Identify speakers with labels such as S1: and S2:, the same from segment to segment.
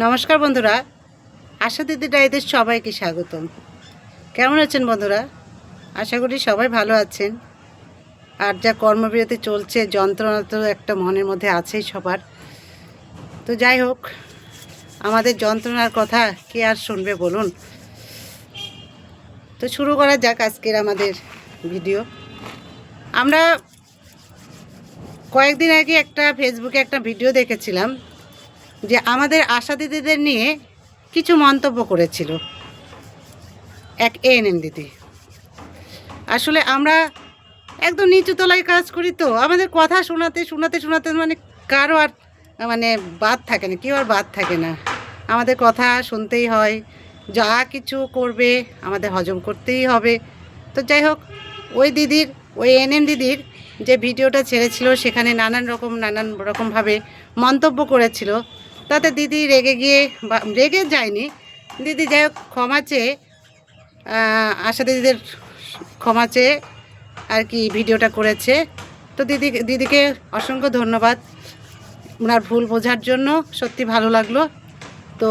S1: নমস্কার বন্ধুরা। আশা দিদি ডাইদের সবাইকে স্বাগতম। কেমন আছেন বন্ধুরা? আশা করি সবাই ভালো আছেন। আর যা কর্মবিরতি চলছে, যন্ত্রণা তো একটা মনের মধ্যে আছেই সবার। তো যাই হোক, আমাদের যন্ত্রণার কথা কে আর শুনবে বলুন? তো শুরু করা যাক আজকের আমাদের ভিডিও। আমরা কয়েকদিন আগে একটা ফেসবুকে একটা ভিডিও দেখেছিলাম। যে আমাদের আশা দিদিদের নিয়ে কিছু মন্তব্য করেছিল। এক এএনএম দিদি। আসলে আমরা একদম নিচু তলায় কাজ করি তো, আমাদের কথা শোনাতে শোনাতে শোনাতে মানে কারও আর মানে বাদ থাকে না, কেউ আর বাদ থাকে না। আমাদের কথা শুনতেই হয়, যা কিছু করবে আমাদের হজম করতেই হবে। তো যাই হোক, ওই দিদির, ওই এনএম দিদির যে ভিডিওটা ছেড়েছিল, সেখানে নানান রকম, নানান রকমভাবে মন্তব্য করেছিল। তাতে দিদি রেগে গিয়ে রেগে যায়নি। দিদি যাই হোক, ক্ষমা চেয়ে আশা দিদিদের ক্ষমা চেয়ে আর কি ভিডিওটা করেছে। তো দিদি, দিদিকে অসংখ্য ধন্যবাদ। ওনার ভুল বোঝার জন্য সত্যি ভালো লাগল। তো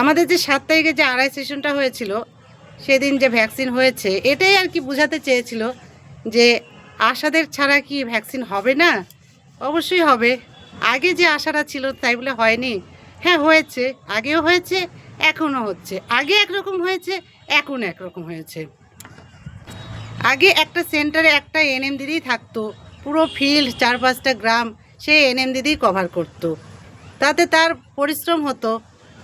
S1: আমাদের যে সাত তারিখে যে আড়াই সেশনটা হয়েছিল, সেদিন যে ভ্যাকসিন হয়েছে, এটাই আর কি বোঝাতে চেয়েছিল যে আশাদের ছাড়া কি ভ্যাকসিন হবে না? অবশ্যই হবে। আগে যে আশাটা ছিল তাই বলে হয়নি। হ্যাঁ হয়েছে। আগেও হয়েছে, এখনও হচ্ছে। আগে একরকম হয়েছে, এখন একরকম হয়েছে। আগে একটা সেন্টারে একটা এনএম দিদি থাকতো, পুরো ফিল্ড চার পাঁচটা গ্রাম সে এনএম দিদি কভার করতো। তাতে তার পরিশ্রম হতো।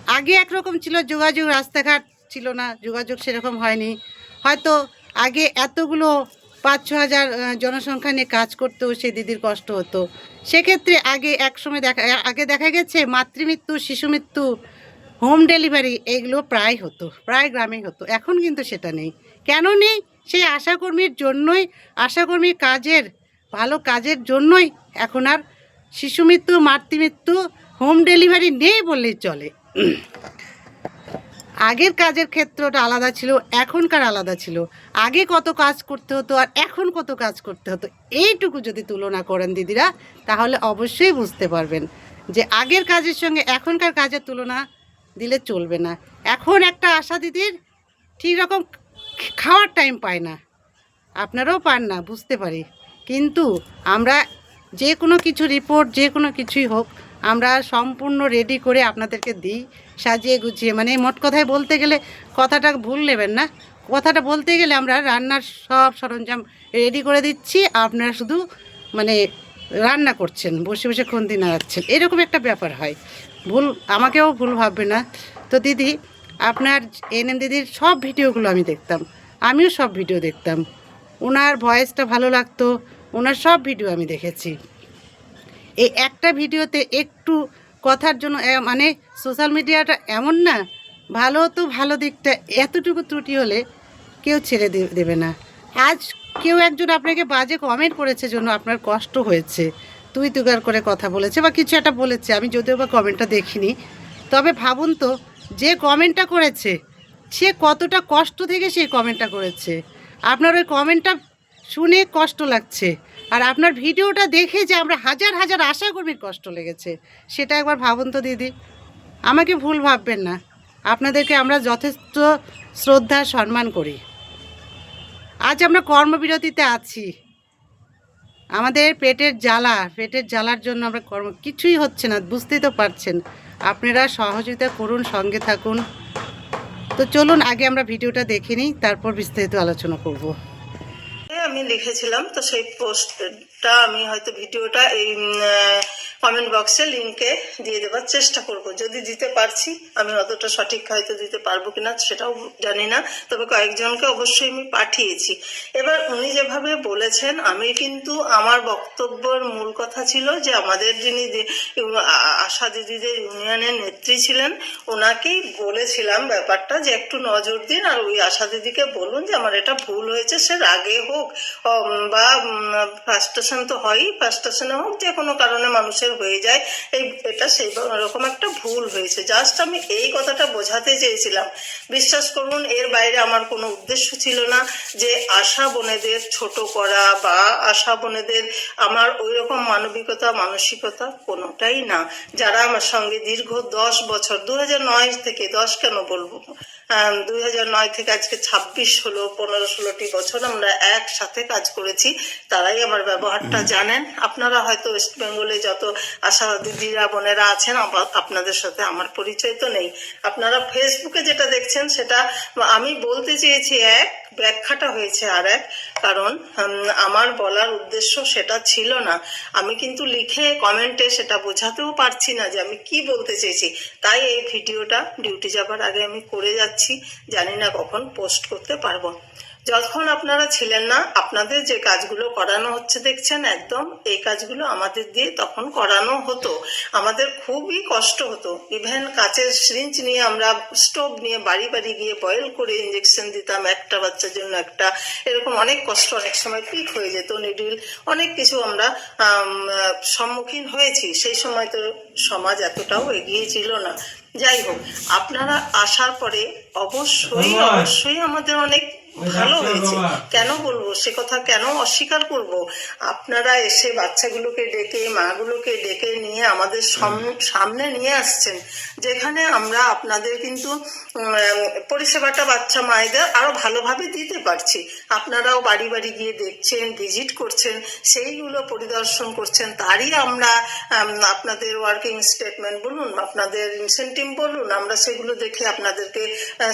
S1: আগে একরকম ছিল, যোগাযোগ, রাস্তাঘাট ছিল না, যোগাযোগ সেরকম হয়নি। হয়তো আগে এতগুলো পাঁচ ছ হাজার জনসংখ্যা নিয়ে কাজ করতেও সেই দিদির কষ্ট হতো। সেক্ষেত্রে আগে এক সময় দেখা, আগে দেখা গেছে মাতৃমৃত্যু শিশু মৃত্যু হোম ডেলিভারি এগুলো প্রায় হতো, প্রায় গ্রামেই হতো। এখন কিন্তু সেটা নেই। কেন নেই? সেই আশাকর্মীর জন্যই আশাকর্মীর কাজের, ভালো কাজের জন্যই এখন আর শিশু মৃত্যু মাতৃমৃত্যু, হোম ডেলিভারি নেই বললেই চলে। আগের কাজের ক্ষেত্রটা আলাদা ছিল, এখনকার আলাদা ছিল। আগে কত কাজ করতে হতো আর এখন কত কাজ করতে হতো, এইটুকু যদি তুলনা করেন দিদিরা, তাহলে অবশ্যই বুঝতে পারবেন যে আগের কাজের সঙ্গে এখনকার কাজের তুলনা দিলে চলবে না। এখন একটা আশা দিদির ঠিক রকম খাওয়ার টাইম পায় না। আপনারাও পান না, বুঝতে পারি। কিন্তু আমরা যে কোনো কিছু রিপোর্ট যে কোনো কিছুই হোক, আমরা সম্পূর্ণ রেডি করে আপনাদেরকে দিই। সাজিয়ে গুছিয়ে মানে মোট কথায় বলতে গেলে কথাটা ভুল নেবেন না। কথাটা বলতে গেলে আমরা রান্নার সব সরঞ্জাম রেডি করে দিচ্ছি। আপনারা শুধু মানে রান্না করছেন, বসে বসে খন্তি নাড়াচ্ছেন। এরকম একটা ব্যাপার হয়। ভুল, আমাকেও ভুল ভাববে না। তো দিদি, আপনার এনএম দিদির সব ভিডিওগুলো আমি দেখতাম। আমিও সব ভিডিও দেখতাম। ওনার ভয়েসটা ভালো লাগতো ওনার সব ভিডিও আমি দেখেছি। এই একটা ভিডিওতে একটু কথার জন্য মানে সোশ্যাল মিডিয়াটা এমন না, ভালো তো ভালো দিকটা, এতটুকু ত্রুটি হলে কেউ ছেড়ে দেবে না। আজ কেউ একজন আপনাকে বাজে কমেন্ট করেছে জন্য আপনার কষ্ট হয়েছে। তুই তুগার করে কথা বলেছে বা কিছু একটা বলেছে, আমি যদিও বা কমেন্টটা দেখিনি। তবে ভাবুন তো, যে কমেন্টটা করেছে, সে কতটা কষ্ট থেকে সেই কমেন্টটা করেছে। আপনার ওই কমেন্টটা শুনে কষ্ট লাগছে। আর আপনার ভিডিওটা দেখে যে আমরা হাজার হাজার আশা কর্মীর কষ্ট লেগেছে, সেটা একবার ভাবুন তো দিদি। আমাকে ভুল ভাববেন না। আপনাদেরকে আমরা যথেষ্ট শ্রদ্ধা, সম্মান করি। আজ আমরা কর্মবিরতিতে আছি। আমাদের পেটের জ্বালা, পেটের জ্বালার জন্য আমরা কর্ম, কিছুই হচ্ছে না, বুঝতেই তো পারছেন। আপনারা সহযোগিতা করুন, সঙ্গে থাকুন। তো চলুন, আগে আমরা ভিডিওটা দেখে নিই, তারপর বিস্তারিত আলোচনা করব।
S2: আমি লিখেছিলাম তো সেই পোস্টটা আমি হয়তো ভিডিওটা এই কমেন্ট বক্সে লিঙ্কে দিয়ে দেওয়ার চেষ্টা করব। যদি দিতে পারছি, আমি অতটা সঠিক হয়তো দিতে পারব কিনা সেটাও জানি না, তবে কয়েকজনকে অবশ্যই আমি পাঠিয়েছি। এবার উনি যেভাবে বলেছেন, আমি কিন্তু আমার বক্তব্যের মূল কথা ছিল যে আমাদের যিনি আশা দিদিদের ইউনিয়নের নেত্রী ছিলেন, ওনাকেই বলেছিলাম ব্যাপারটা যে একটু নজর দিন আর ওই আশা দিদিকে বলুন যে আমার এটা ভুল হয়েছে, সে রাগে হোক বা ফার্স্টেশন তো হয়ই ফার্স্টেশনে হোক, যে কোনো কারণে মানুষের হয়ে যায়। এই, এটা সেই রকম একটা ভুল হয়েছে। জাস্ট আমি এই কথাটা বোঝাতে চেয়েছিলাম। বিশ্বাস করুন, এর বাইরে আমার কোনো উদ্দেশ্য ছিল না যে আশা বোনেদের ছোট করা বা আশা বোনেদের আমার ওই রকম মানবিকতা, মানসিকতা কোনোটাই না। যারা আমার সঙ্গে দীর্ঘ দশ বছর, দু থেকে দশ কেন বলব? দুই হাজার নয় থেকে আজকে ছাব্বিশ হলো পনেরো ষোলোটি বছর আমরা একসাথে কাজ করেছি। তারাই আমার ব্যবহারটা জানেন। আপনারা হয়তো ওয়েস্ট বেঙ্গলে যত আশা দিদিরা বোনেরা আছেন আপনাদের সাথে আমার পরিচয় তো নেই। আপনারা ফেসবুকে যেটা দেখছেন সেটা আমি বলতে চেয়েছি এক ব্যাখ্যাটা হয়েছে আর এক। কারণ আমার বলার উদ্দেশ্য সেটা ছিল না। আমি কিন্তু লিখে কমেন্টে সেটা বোঝাতেও পারছি না যে আমি কি বলতে চেয়েছি। তাই এই ভিডিওটা ডিউটি যাবার আগে আমি করে যাচ্ছি। জানি না কখন পোস্ট করতে পারব। যখন আপনারা ছিলেন না আপনাদের যে কাজগুলো করানো হচ্ছে দেখছেন একদম এই কাজগুলো আমাদের দিয়ে তখন করানো হতো। আমাদের খুবই কষ্ট হতো। ইভেন কাচের সিরিঞ্জ নিয়ে আমরা স্টোভ নিয়ে বাড়ি বাড়ি গিয়ে বয়েল করে ইঞ্জেকশন দিতাম একটা বাচ্চার জন্য একটা। এরকম অনেক কষ্ট অনেক সময় পিক হয়ে যেত নিডিল অনেক কিছু আমরা সম্মুখীন হয়েছি। সেই সময় তো সমাজ এতটাও এগিয়ে ছিল না। যাই হোক আপনারা আসার পরে অবশ্যই অবশ্যই আমাদের অনেক ভালো হয়েছে। কেন বলব? সে কথা কেন অস্বীকার করব? আপনারা এসে বাচ্চাগুলোকে ডেকে মাগুলোকে ডেকে নিয়ে আমাদের সামনে নিয়ে আসছেন যেখানে আমরা আপনাদের কিন্তু পরিষেবাটা বাচ্চা মায়েদের আরও ভালোভাবে দিতে পারছি। আপনারাও বাড়ি বাড়ি গিয়ে দেখছেন ভিজিট করছেন সেইগুলো পরিদর্শন করছেন তারই আমরা আপনাদের ওয়ার্কিং স্টেটমেন্ট বলুন আপনাদের ইনসেন্টিভ বলুন আমরা সেগুলো দেখে আপনাদেরকে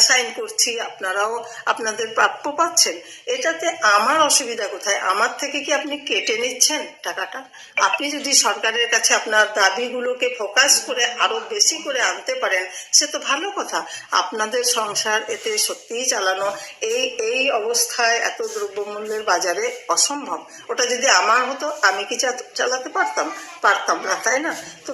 S2: সাইন করছি। আপনারাও আপনাদের প্রাপ্য পাচ্ছেন, এটাতে আমার অসুবিধা কোথায়? আমার থেকে কি আপনি কেটে নিচ্ছেন টাকাটা? আপনি যদি সরকারের কাছে আপনার দাবিগুলোকে ফোকাস করে আরও বেশি করে আনতে পারেন, সে তো ভালো কথা। আপনাদের সংসার এতে সত্যিই চালানো, এই এই অবস্থায় এত দ্রব্যমূল্যের বাজারে অসম্ভব। ওটা যদি আমার হতো, আমি কি চালাতে পারতাম? পারতাম না, তাই না? তো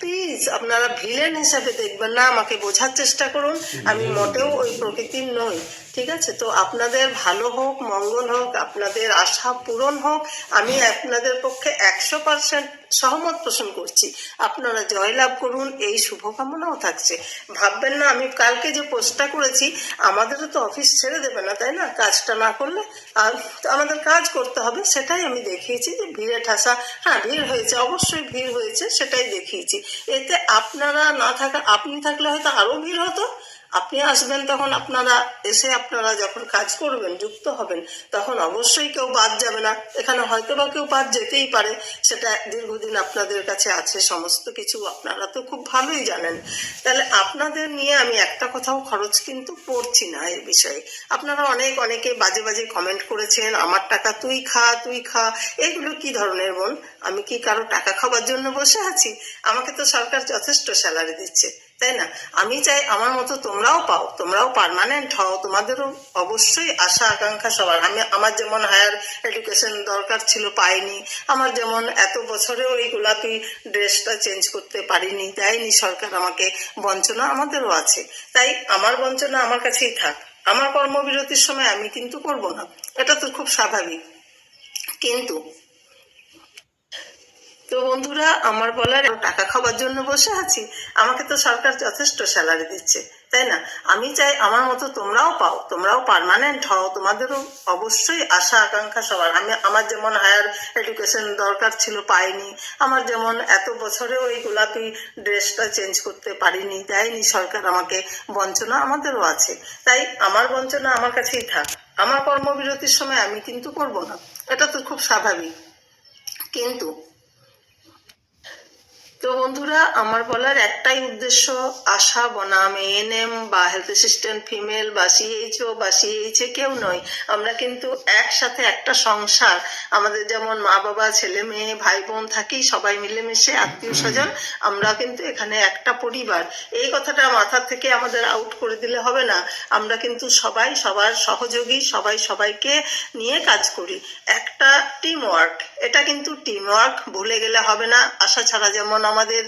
S2: প্লিজ আপনারা ভিলেন হিসাবে দেখবেন না, আমাকে বোঝার চেষ্টা করুন। আমি মোটেও ওই প্রকৃতির নই। ঠিক আছে? তো আপনাদের ভালো হোক, মঙ্গল হোক, আপনাদের আশা পূরণ হোক, আমি আপনাদের পক্ষে একশো পার্সেন্ট সহমত পোষণ করছি। আপনারা জয়লাভ করুন, এই শুভকামনাও থাকছে। ভাববেন না, আমি কালকে যে পোস্টটা করেছি, আমাদেরও তো অফিস ছেড়ে দেবে না, তাই না? কাজটা না করলে, আর আমাদের কাজ করতে হবে, সেটাই আমি দেখিয়েছি যে ভিড়ে ঠাসা। হ্যাঁ ভিড় হয়েছে, অবশ্যই ভিড় হয়েছে, সেটাই দেখিয়েছি। এতে আপনারা না থাকা, আপনি থাকলে হয়তো আরও ভিড় হতো আপনি আসবেন তখন আপনারা এসে আপনারা যখন কাজ করবেন, যুক্ত হবেন, তখন অবশ্যই কেউ বাদ যাবে না। এখানে হয়তো বা কেউ বাদ যেতেই পারে। সেটা দীর্ঘদিন আপনাদের কাছে আছে, সমস্ত কিছু আপনারা তো খুব ভালোই জানেন। তাহলে আপনাদের নিয়ে আমি একটা কথাও খরচ কিন্তু পড়ছি না এর বিষয়ে। আপনারা অনেক, অনেকে বাজে বাজে কমেন্ট করেছেন, আমার টাকা তুই খা তুই খা। এগুলো কি ধরনের বোন? আমি কি কারও টাকা খাবার জন্য বসে আছি? আমাকে তো সরকার যথেষ্ট স্যালারি দিচ্ছে। তাই না? আমি চাই আমার মতো তোমরাও পাও, তোমরাও পার্মানেন্ট হও। তোমাদেরও অবশ্যই আশা, আকাঙ্ক্ষা সবার। আমি, আমার যেমন হায়ার এডুকেশন দরকার ছিল, পাইনি। আমার যেমন এত বছরেও এই গোলাপি ড্রেসটা চেঞ্জ করতে পারিনি, দেয়নি সরকার আমাকে। বঞ্চনা আমাদেরও আছে। তাই আমার বঞ্চনা আমার কাছেই থাক। আমার কর্মবিরতির সময় আমি কিন্তু করব না। এটা তো খুব স্বাভাবিক। কিন্তু তো বন্ধুরা, আমার বলার টাকা খাওয়ার জন্য বসে আছি। আমাকে তো সরকার যথেষ্ট স্যালারি দিচ্ছে, তাই না? আমি চাই আমার মতো তোমরাও পাও, তোমরাও পার্মানেন্ট হও, তোমাদেরও অবশ্যই আশা, আকাঙ্ক্ষা সবার। আমি, আমার যেমন হায়ার এডুকেশন দরকার ছিল, পাইনি। আমার যেমন এত বছরেও ওই গোলাপি ড্রেসটা চেঞ্জ করতে পারিনি, দেয়নি সরকার আমাকে, বঞ্চনা আমাদেরও আছে। তাই আমার বঞ্চনা আমার কাছেই থাক। আমার কর্মবিরতির সময় আমি কিন্তু করব না। এটা তো খুব স্বাভাবিক। কিন্তু তো বন্ধুরা, আমার বলার একটাই উদ্দেশ্য, আশা, বনাম এএনএম বা হেলথ অ্যাসিস্ট্যান্ট ফিমেল বা সিএইচও বা সিএইচএ কেউ নয়। আমরা কিন্তু একসাথে একটা সংসার। আমাদের যেমন মা বাবা, ছেলে মেয়ে, ভাই বোন থাকি, সবাই মিলেমিশে আত্মীয় স্বজন, আমরা কিন্তু এখানে একটা পরিবার। এই কথাটা মাথা থেকে আমাদের আউট করে দিলে হবে না। আমরা কিন্তু সবাই সবার সহযোগী, সবাই সবাইকে নিয়ে কাজ করি। একটা টিম ওয়ার্ক এটা কিন্তু টিম ওয়ার্ক ভুলে গেলে হবে না। আশা ছাড়া যেমন আমাদের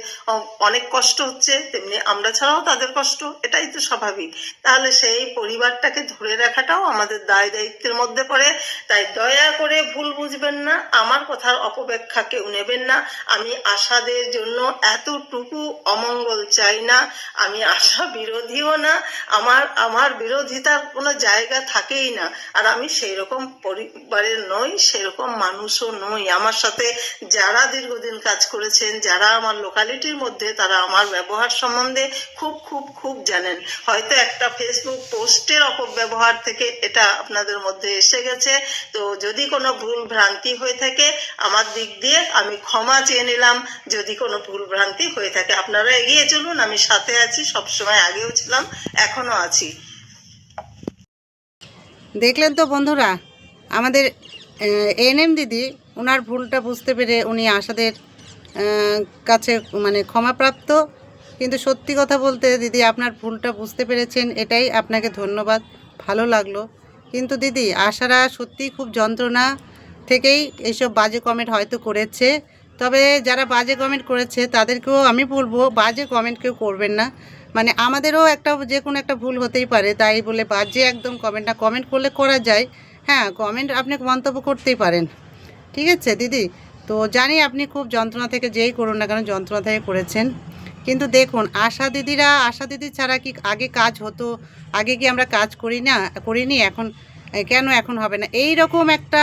S2: অনেক কষ্ট হচ্ছে, তেমনি আমরা ছাড়াও তাদের কষ্ট, এটাই তো স্বাভাবিক। তাহলে সেই পরিবারটাকে ধরে রাখাটাও আমাদের দায় দায়িত্বের মধ্যে পড়ে। তাই দয়া করে ভুল বুঝবেন না, আমার কথার অপব্যাখ্যা কেউ নেবেন না। আমি আশাদের জন্য এতটুকু অমঙ্গল চাই না, আমি আশা বিরোধীও না, আমার আমার বিরোধিতার কোনো জায়গা থাকেই না। আর আমি সেই রকম পরিবারের নই সেরকম মানুষও নই। আমার সাথে যারা দীর্ঘদিন কাজ করেছেন, যারা আমার লোকালিটির মধ্যে তারা আমার ব্যবহার সম্বন্ধে খুব খুব খুব জানেন। হয়তো একটা ফেসবুক পোস্টের অপব্যবহার থেকে এটা আপনাদের মধ্যে এসে গেছে। তো যদি কোনো ভুল ভ্রান্তি হয়ে থাকে, আমার দিক দিয়ে আমি ক্ষমা চেয়ে নিলাম। যদি কোনো ভুল ভ্রান্তি হয়ে থাকে, আপনারা এগিয়ে চলুন, আমি সাথে আছি, সবসময় আগেও ছিলাম এখনও আছি।
S1: দেখলেন তো বন্ধুরা, আমাদের এনএম দিদি ওনার ভুলটা বুঝতে পেরে উনি আশাদের কাছে মানে ক্ষমাপ্রাপ্ত। কিন্তু সত্যি কথা বলতে দিদি, আপনার ভুলটা বুঝতে পেরেছেন, এটাই আপনাকে ধন্যবাদ। ভালো লাগল। কিন্তু দিদি, আশারা সত্যিই খুব যন্ত্রণা থেকেই এইসব বাজে কমেন্ট হয়তো করেছে। তবে যারা বাজে কমেন্ট করেছে, তাদেরকেও আমি বলব, বাজে কমেন্ট কেউ করবেন না। মানে আমাদেরও একটা যে কোনো একটা ভুল হতেই পারে, তাই বলে বাজে একদম কমেন্ট না। কমেন্ট করলে করা যায়। হ্যাঁ কমেন্ট আপনি মন্তব্য করতেই পারেন। ঠিক আছে, দিদি? তো জানি আপনি খুব যন্ত্রণা থেকে যেই করুন না কেন যন্ত্রণা থেকে করেছেন। কিন্তু দেখুন, আশা দিদিরা, আশা দিদি ছাড়া কি আগে কাজ হতো? আগে কি আমরা কাজ করি না, করিনি? এখন, কেন এখন হবে না? এই রকম একটা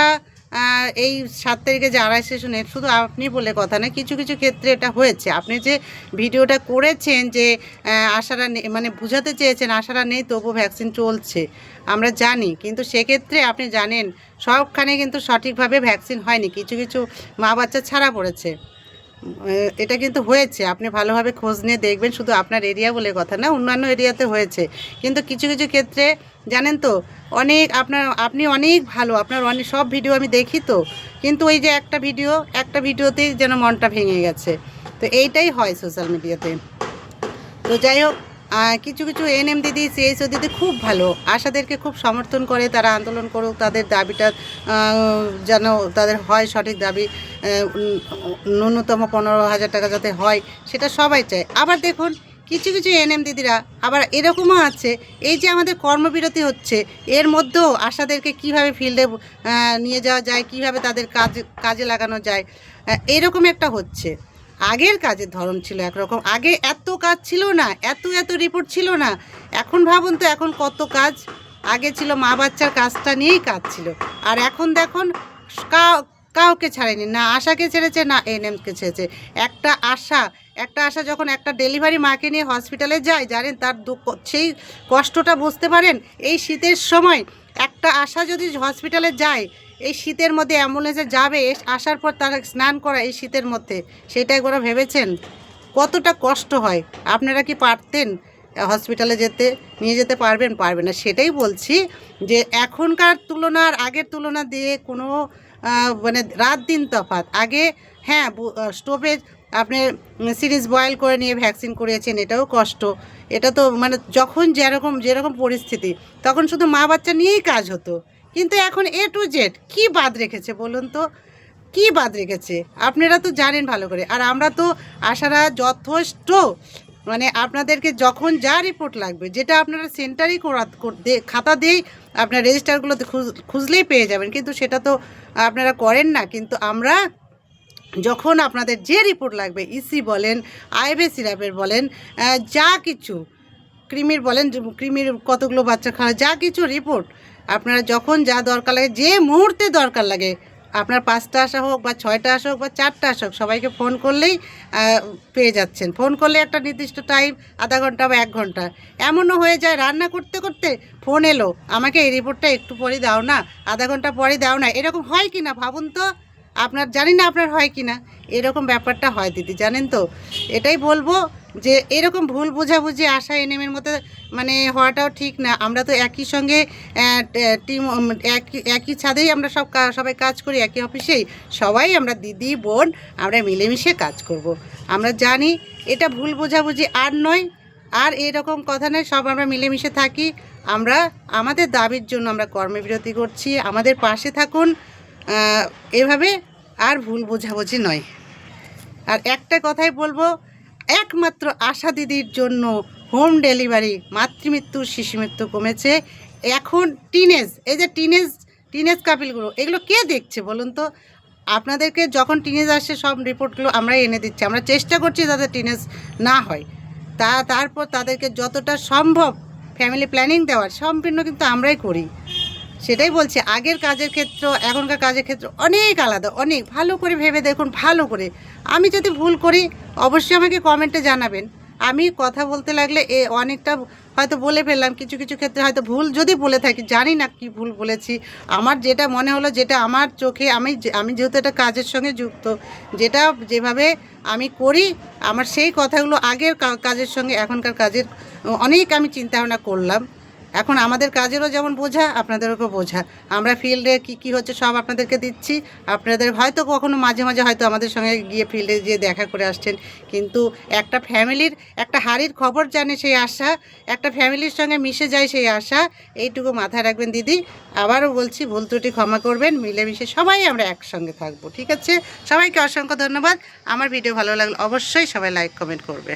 S1: এই সাত তারিখে যে আড়াই সেশনে শুধু আপনি বলে কথা না কিছু কিছু ক্ষেত্রে এটা হয়েছে। আপনি যে ভিডিওটা করেছেন যে আশারা মানে বুঝাতে চেয়েছেন আশারা নেই তবু ভ্যাকসিন চলছে, আমরা জানি। কিন্তু সেক্ষেত্রে আপনি জানেন, সবখানে কিন্তু সঠিকভাবে ভ্যাকসিন হয়নি। কিছু কিছু মা বাচ্চা ছাড়া পড়েছে। এটা কিন্তু হয়েছে। আপনি ভালোভাবে খোঁজ নিয়ে দেখবেন শুধু আপনার এরিয়া বলে কথা না, অন্যান্য এরিয়াতে হয়েছে। কিন্তু কিছু কিছু ক্ষেত্রে জানেন তো, অনেক আপনার, আপনি অনেক ভালো, আপনার অনেক সব ভিডিও আমি দেখি তো। কিন্তু ওই যে একটা ভিডিও একটা ভিডিওতেই যেন মনটা ভেঙে গেছে। তো এইটাই হয় সোশ্যাল মিডিয়াতে তো যাই হোক কিছু কিছু এনএম দিদি সিএসও দিদি খুব ভালো। আশাদেরকে খুব সমর্থন করে তারা আন্দোলন করুক, তাদের দাবিটা যেন তাদের হয় সঠিক দাবি ন্যূনতম পনেরো হাজার টাকা যাতে হয়, সেটা সবাই চায়। আবার দেখুন, কিছু কিছু এনএম দিদিরা আবার এরকমও আছে, এই যে আমাদের কর্মবিরতি হচ্ছে, এর মধ্যেও আশাদেরকে কীভাবে ফিল্ডে নিয়ে যাওয়া যায়, কীভাবে তাদের কাজ, কাজে লাগানো যায় এরকম একটা হচ্ছে। আগের কাজের ধরন ছিল একরকম। আগে এত কাজ ছিল না, এত এত রিপোর্ট ছিল না। এখন ভাবুন তো, এখন কত কাজ? আগে ছিল মা বাচ্চার কাজটা নিয়েই কাজ ছিল। আর এখন দেখুন কাউকে ছাড়েনি, না আশাকে ছেড়েছে, না এনএমকে ছেড়েছে। একটা আশা একটা আশা যখন একটা ডেলিভারি মাকে নিয়ে হসপিটালে যায়, জানেন, তার সেই কষ্টটা বুঝতে পারেন, এই শীতের সময় একটা আশা যদি হসপিটালে যায় এই শীতের মধ্যে অ্যাম্বুলেন্সে যাবে, আসার পর তারা স্নান করা এই শীতের মধ্যে, সেটা একবার ভেবেছেন? কতটা কষ্ট হয়? আপনারা কি পারতেন হসপিটালে যেতে, নিয়ে যেতে পারবেন পারবে না? সেটাই বলছি যে এখনকার তুলনার, আগের তুলনা দিয়ে কোনো মানে রাত দিন তফাৎ। আগে হ্যাঁ স্টোভে আপনি সিরিজ বয়েল করে নিয়ে ভ্যাকসিন করিয়েছেন, এটাও কষ্ট। এটা তো মানে যখন যেরকম যেরকম পরিস্থিতি, তখন শুধু মা বাচ্চা নিয়েই কাজ হতো। কিন্তু এখন এ টু জেড কী বাদ রেখেছে বলুন তো? কি বাদ রেখেছে? আপনারা তো জানেন ভালো করে। আর আমরা তো আশারা যথেষ্ট মানে আপনাদেরকে যখন যা রিপোর্ট লাগবে, যেটা আপনারা সেন্টারেই খাতা দিয়েই আপনার রেজিস্টারগুলোতে খুঁজ- খুঁজলেই পেয়ে যাবেন। কিন্তু সেটা তো আপনারা করেন না। কিন্তু আমরা যখন আপনাদের যে রিপোর্ট লাগবে ইসি বলেন আইভে সিরাপের বলেন যা কিছু ক্রিমির বলেন ক্রিমির কতগুলো বাচ্চা খাওয়া, যা কিছু রিপোর্ট আপনারা যখন যা দরকার লাগে, যে মুহূর্তে দরকার লাগে, আপনার পাঁচটা আসা হোক বা ছয়টা আসা হোক বা চারটা আসা হোক, সবাইকে ফোন করলেই পেয়ে যাচ্ছেন। ফোন করলে একটা নির্দিষ্ট টাইম, আধা ঘণ্টা বা এক ঘণ্টা। এমনও হয়ে যায়, রান্না করতে করতে ফোন এলো, আমাকে এই রিপোর্টটা একটু পরে দাও না, আধা ঘণ্টা পরে দাও না, এরকম হয় কি না ভাবুন তো? আপনার, জানি না আপনার হয় কি না এরকম ব্যাপারটা হয় দিদি, জানেন তো? এটাই বলব যে এরকম ভুল বোঝাবুঝি আশা এনএমের মতো মানে হওয়াটাও ঠিক না। আমরা তো একই সঙ্গে টিম একই একই ছাদেই আমরা সব সবাই কাজ করি, একই অফিসেই। সবাই আমরা দিদি, বোন, আমরা মিলেমিশে কাজ করব। আমরা জানি এটা ভুল বোঝাবুঝি আর নয়, আর এরকম কথা নয়, সব আমরা মিলেমিশে থাকি। আমরা, আমাদের দাবির জন্য আমরা কর্মবিরতি করছি। আমাদের পাশে থাকুন এভাবে আর ভুল বোঝাবুঝি নয়। আর একটা কথাই বলব একমাত্র আশা দিদির জন্য হোম ডেলিভারি, মাতৃমৃত্যু শিশু মৃত্যু কমেছে। এখন টিনেজ এই যে টিনেজ টিনেজ কাপিলগুলো এগুলো কে দেখছে বলুন তো? আপনাদেরকে যখন টিনেজ আসে, সব রিপোর্টগুলো আমরাই এনে দিচ্ছি। আমরা চেষ্টা করছি যাতে টিনেজ না হয়। তা, তারপর তাদেরকে যতটা সম্ভব ফ্যামিলি প্ল্যানিং দেওয়ার, সম্পূর্ণ কিন্তু আমরাই করি। সেটাই বলছি, আগের কাজের ক্ষেত্র, এখনকার কাজের ক্ষেত্র অনেক আলাদা, অনেক। ভালো করে ভেবে দেখুন, ভালো করে। আমি যদি ভুল করি, অবশ্যই আমাকে কমেন্টে জানাবেন। আমি কথা বলতে লাগলে এ অনেকটা হয়তো বলে ফেললাম, কিছু কিছু ক্ষেত্রে হয়তো ভুল যদি বলে থাকি, জানি না কি ভুল বলেছি। আমার যেটা মনে হলো, যেটা আমার চোখে, আমি আমি যেহেতু এটা কাজের সঙ্গে যুক্ত, যেটা যেভাবে আমি করি, আমার সেই কথাগুলো আগের কাজের সঙ্গে, এখনকার কাজের, অনেক আমি চিন্তা ভাবনা করলাম। এখন আমাদের কাজেরও যেমন বোঝা আপনাদেরও বোঝা। আমরা ফিল্ডে কি কি হচ্ছে সব আপনাদেরকে দিচ্ছি। আপনাদের হয়তো কখনো মাঝে মাঝে হয়তো আমাদের সঙ্গে গিয়ে ফিল্ডে গিয়ে দেখা করে আসছেন। কিন্তু একটা ফ্যামিলির একটা হাড়ির খবর জানে সেই আশা, একটা ফ্যামিলির সঙ্গে মিশে যায় সেই আশা, এইটুকু মাথায় রাখবেন দিদি। আবারও বলছি, ভুল ত্রুটি ক্ষমা করবেন। মিলেমিশে সবাই আমরা একসঙ্গে থাকব, ঠিক আছে? সবাইকে অসংখ্য ধন্যবাদ। আমার ভিডিও ভালো লাগলে অবশ্যই সবাই লাইক কমেন্ট করবে।